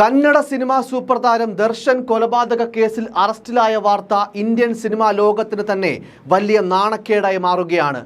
Kannada cinema super താരം ദർശൻ കൊലപാതക കേസിൽ അറസ്റ്റിലായ വാർത്ത ഇന്ത്യൻ സിനിമാ ലോകത്തിന് തന്നെ വലിയ നാണക്കേടായി മാറുകയാണ്.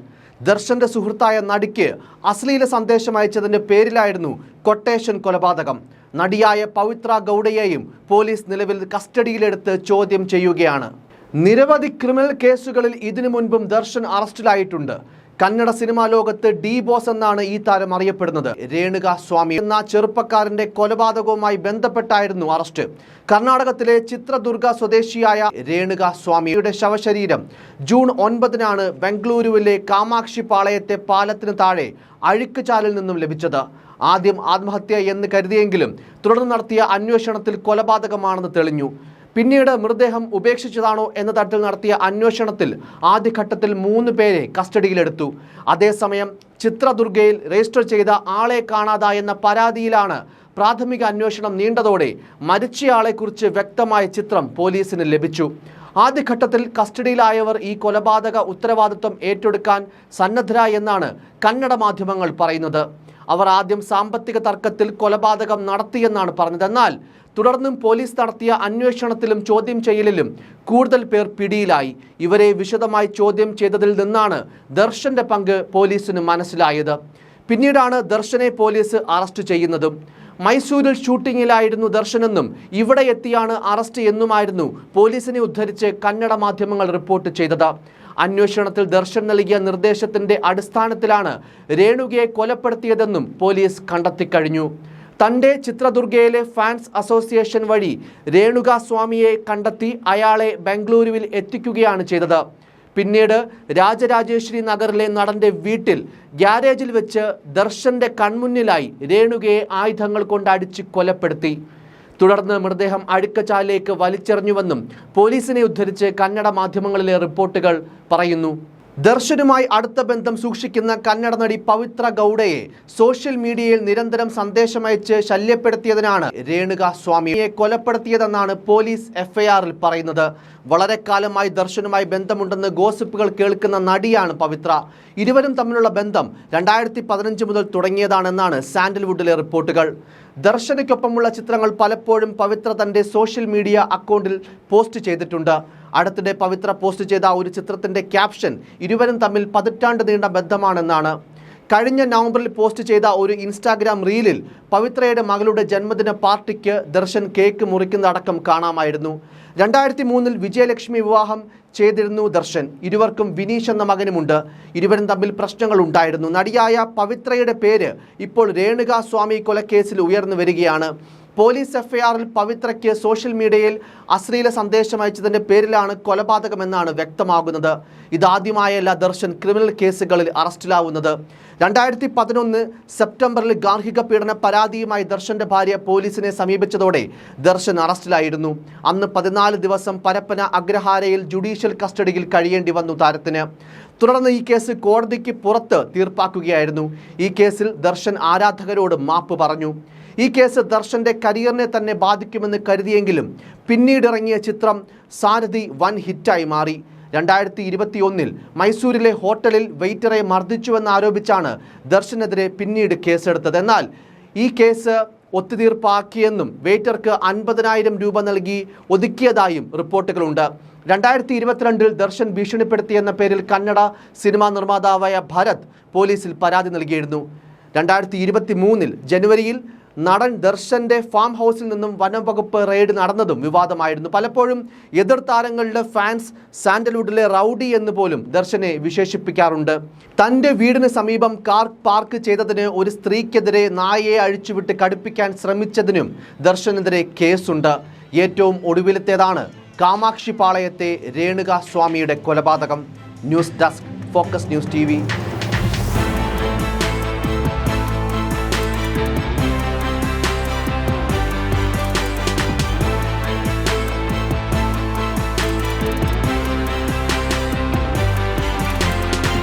ദർശന്റെ സുഹൃത്തായ നടിക്ക് അശ്ലീല സന്ദേശം അയച്ചതിന്റെ പേരിലായിരുന്നു കൊട്ടേഷൻ കൊലപാതകം. നടിയായ പവിത്ര ഗൗഡയെയും പോലീസ് നിലവിൽ കസ്റ്റഡിയിലെടുത്ത് ചോദ്യം ചെയ്യുകയാണ്. നിരവധി ക്രിമിനൽ കേസുകളിൽ ഇതിനു മുൻപും ദർശൻ അറസ്റ്റിലായിട്ടുണ്ട്. കന്നഡ സിനിമാ ലോകത്ത് ഡി ബോസ് എന്നാണ് ഈ താരം അറിയപ്പെടുന്നത്. രേണുക സ്വാമി എന്ന ചെറുപ്പക്കാരന്റെ കൊലപാതകവുമായി ബന്ധപ്പെട്ടായിരുന്നു അറസ്റ്റ്. കർണാടകത്തിലെ ചിത്രദുർഗ സ്വദേശിയായ രേണുക സ്വാമിയുടെ ശവശരീരം ജൂൺ ഒൻപതിനാണ് ബംഗളൂരുവിലെ കാമാക്ഷി പാളയത്തെ പാലത്തിന് താഴെ അഴുക്കുചാലിൽ നിന്നും ലഭിച്ചത്. ആദ്യം ആത്മഹത്യ എന്ന് കരുതിയെങ്കിലും തുടർന്ന് നടത്തിയ അന്വേഷണത്തിൽ കൊലപാതകമാണെന്ന് തെളിഞ്ഞു. പിന്നീട് മൃതദേഹം ഉപേക്ഷിച്ചതാണോ എന്ന തരത്തിൽ നടത്തിയ അന്വേഷണത്തിൽ ആദ്യഘട്ടത്തിൽ മൂന്ന് പേരെ കസ്റ്റഡിയിലെടുത്തു. അതേസമയം ചിത്രദുർഗയിൽ രജിസ്റ്റർ ചെയ്ത ആളെ കാണാതായെന്ന പരാതിയിലാണ് പ്രാഥമിക അന്വേഷണം നീണ്ടതോടെ മരിച്ചയാളെക്കുറിച്ച് വ്യക്തമായ ചിത്രം പോലീസിന് ലഭിച്ചു. ആദ്യഘട്ടത്തിൽ കസ്റ്റഡിയിലായവർ ഈ കൊലപാതക ഉത്തരവാദിത്വം ഏറ്റെടുക്കാൻ സന്നദ്ധരായെന്നാണ് കന്നഡ മാധ്യമങ്ങൾ പറയുന്നത്. അവർ ആദ്യം സാമ്പത്തിക തർക്കത്തിൽ കൊലപാതകം നടത്തിയെന്നാണ് പറഞ്ഞത്. എന്നാൽ തുടർന്നും പോലീസ് നടത്തിയ അന്വേഷണത്തിലും ചോദ്യം ചെയ്യലിലും കൂടുതൽ പേർ പിടിയിലായി. ഇവരെ വിശദമായി ചോദ്യം ചെയ്തതിൽ നിന്നാണ് ദർശന്റെ പങ്ക് പോലീസിന് മനസ്സിലായത്. പിന്നീടാണ് ദർശനെ പോലീസ് അറസ്റ്റ് ചെയ്യുന്നതും. മൈസൂരിൽ ഷൂട്ടിങ്ങിലായിരുന്നു ദർശനെന്നും ഇവിടെ എത്തിയാണ് അറസ്റ്റ് എന്നുമായിരുന്നു പോലീസിനെ ഉദ്ധരിച്ച് കന്നഡ മാധ്യമങ്ങൾ റിപ്പോർട്ട് ചെയ്തത്. അന്വേഷണത്തിൽ ദർശൻ നൽകിയ നിർദ്ദേശത്തിന്റെ അടിസ്ഥാനത്തിലാണ് രേണുകയെ കൊലപ്പെടുത്തിയതെന്നും പോലീസ് കണ്ടെത്തിക്കഴിഞ്ഞു. തന്റെ ചിത്രദുർഗയിലെ ഫാൻസ് അസോസിയേഷൻ വഴി രേണുക സ്വാമിയെ കണ്ടെത്തി അയാളെ ബംഗളൂരുവിൽ എത്തിക്കുകയാണ് ചെയ്തത്. പിന്നീട് രാജരാജേശ്വരി നഗറിലെ നടന്റെ വീട്ടിൽ ഗ്യാരേജിൽ വെച്ച് ദർശന്റെ കൺമുന്നിലായി രേണുകയെ ആയുധങ്ങൾ കൊണ്ട് അടിച്ച് കൊലപ്പെടുത്തി. തുടർന്ന് മൃതദേഹം അഴുക്കച്ചാലിലേക്ക് വലിച്ചെറിഞ്ഞുവെന്നും പോലീസിനെ ഉദ്ധരിച്ച് കന്നഡ മാധ്യമങ്ങളിലെ റിപ്പോർട്ടുകൾ പറയുന്നു. ദർശനുമായി അടുത്ത ബന്ധം സൂക്ഷിക്കുന്ന കന്നഡ നടി പവിത്ര ഗൗഡയെ സോഷ്യൽ മീഡിയയിൽ നിരന്തരം സന്ദേശമയച്ച് ശല്യപ്പെടുത്തിയതിനാണ് രേണുക സ്വാമിയെ കൊലപ്പെടുത്തിയതെന്നാണ് പോലീസ് എഫ്ഐആറിൽ പറയുന്നത്. വളരെ കാലമായി ദർശനുമായി ബന്ധമുണ്ടെന്ന് ഗോസിപ്പുകൾ കേൾക്കുന്ന നടിയാണ് പവിത്ര. ഇരുവരും തമ്മിലുള്ള ബന്ധം രണ്ടായിരത്തി പതിനഞ്ച് മുതൽ തുടങ്ങിയതാണെന്നാണ് സാൻഡൽവുഡിലെ റിപ്പോർട്ടുകൾ. ദർശനയ്ക്കൊപ്പമുള്ള ചിത്രങ്ങൾ പലപ്പോഴും പവിത്ര തന്റെ സോഷ്യൽ മീഡിയ അക്കൗണ്ടിൽ പോസ്റ്റ് ചെയ്തിട്ടുണ്ട്. അടുത്തിടെ പവിത്ര പോസ്റ്റ് ചെയ്ത ഒരു ചിത്രത്തിന്റെ ക്യാപ്ഷൻ ഇരുവരും തമ്മിൽ പതിറ്റാണ്ട് നീണ്ട ബന്ധമാണെന്നാണ്. കഴിഞ്ഞ നവംബറിൽ പോസ്റ്റ് ചെയ്ത ഒരു ഇൻസ്റ്റാഗ്രാം റീലിൽ പവിത്രയുടെ മകളുടെ ജന്മദിന പാർട്ടിക്ക് ദർശൻ കേക്ക് മുറിക്കുന്നതടക്കം കാണാമായിരുന്നു. രണ്ടായിരത്തി മൂന്നിൽ വിജയലക്ഷ്മി വിവാഹം ചെയ്തിരുന്നു ദർശൻ. ഇരുവർക്കും വിനീഷ് എന്ന മകനുമുണ്ട്. ഇരുവരും തമ്മിൽ പ്രശ്നങ്ങൾ ഉണ്ടായിരുന്നു. നടിയായ പവിത്രയുടെ പേര് ഇപ്പോൾ രേണുക സ്വാമി കൊലക്കേസിൽ ഉയർന്നു വരികയാണ്. പോലീസ് എഫ്ഐആറിൽ പവിത്രയ്ക്ക് സോഷ്യൽ മീഡിയയിൽ അശ്ലീല സന്ദേശം അയച്ചതിന്റെ പേരിലാണ് കൊലപാതകമെന്നാണ് വ്യക്തമാകുന്നത്. ഇതാദ്യമായല്ല ദർശൻ ക്രിമിനൽ കേസുകളിൽ അറസ്റ്റിലാവുന്നത്. രണ്ടായിരത്തി പതിനൊന്ന് സെപ്റ്റംബറിൽ ഗാർഹിക പീഡന പരാതിയുമായി ദർശന്റെ ഭാര്യ പോലീസിനെ സമീപിച്ചതോടെ ദർശൻ അറസ്റ്റിലായിരുന്നു. അന്ന് പതിനാല് ദിവസം പരപ്പന അഗ്രഹാരയിൽ ജുഡീഷ്യൽ കസ്റ്റഡിയിൽ കഴിയേണ്ടി വന്നു താരത്തിന്. തുടർന്ന് ഈ കേസ് കോടതിക്ക് പുറത്ത് തീർപ്പാക്കുകയായിരുന്നു. ഈ കേസിൽ ദർശൻ ആരാധകരോട് മാപ്പ് പറഞ്ഞു. ഈ കേസ് ദർശന്റെ കരിയറിനെ തന്നെ ബാധിക്കുമെന്ന് കരുതിയെങ്കിലും പിന്നീട് ഇറങ്ങിയ ചിത്രം സാരഥി വൻ ഹിറ്റായി മാറി. രണ്ടായിരത്തി ഇരുപത്തി ഒന്നിൽ മൈസൂരിലെ ഹോട്ടലിൽ വെയിറ്ററെ മർദ്ദിച്ചുവെന്നാരോപിച്ചാണ് ദർശനെതിരെ പിന്നീട് കേസെടുത്തത്. എന്നാൽ ഈ കേസ് ഒത്തുതീർപ്പാക്കിയെന്നും വെയിറ്റർക്ക് അൻപതിനായിരം രൂപ നൽകി ഒതുക്കിയതായും റിപ്പോർട്ടുകളുണ്ട്. രണ്ടായിരത്തി ഇരുപത്തിരണ്ടിൽ ദർശൻ ഭീഷണിപ്പെടുത്തിയെന്ന പേരിൽ കന്നഡ സിനിമാ നിർമ്മാതാവായ ഭരത് പോലീസിൽ പരാതി നൽകിയിരുന്നു. രണ്ടായിരത്തി ഇരുപത്തി മൂന്നിൽ ജനുവരിയിൽ നടൻ ദർശന്റെ ഫാം ഹൗസിൽ നിന്നും വനം വകുപ്പ് റെയ്ഡ് നടന്നതും വിവാദമായിരുന്നു. പലപ്പോഴും എതിർ താരങ്ങളുടെ ഫാൻസ് സാൻഡൽവുഡിലെ റൗഡി എന്ന് പോലും ദർശനെ വിശേഷിപ്പിക്കാറുണ്ട്. തന്റെ വീടിന് സമീപം കാർ പാർക്ക് ചെയ്തതിന് ഒരു സ്ത്രീക്കെതിരെ നായയെ അഴിച്ചുവിട്ട് കടുപ്പിക്കാൻ ശ്രമിച്ചതിനും ദർശനെതിരെ കേസുണ്ട്. ഏറ്റവും ഒടുവിലത്തേതാണ് കാമാക്ഷി പാളയത്തെ രേണുക സ്വാമിയുടെ കൊലപാതകം. News desk focus news T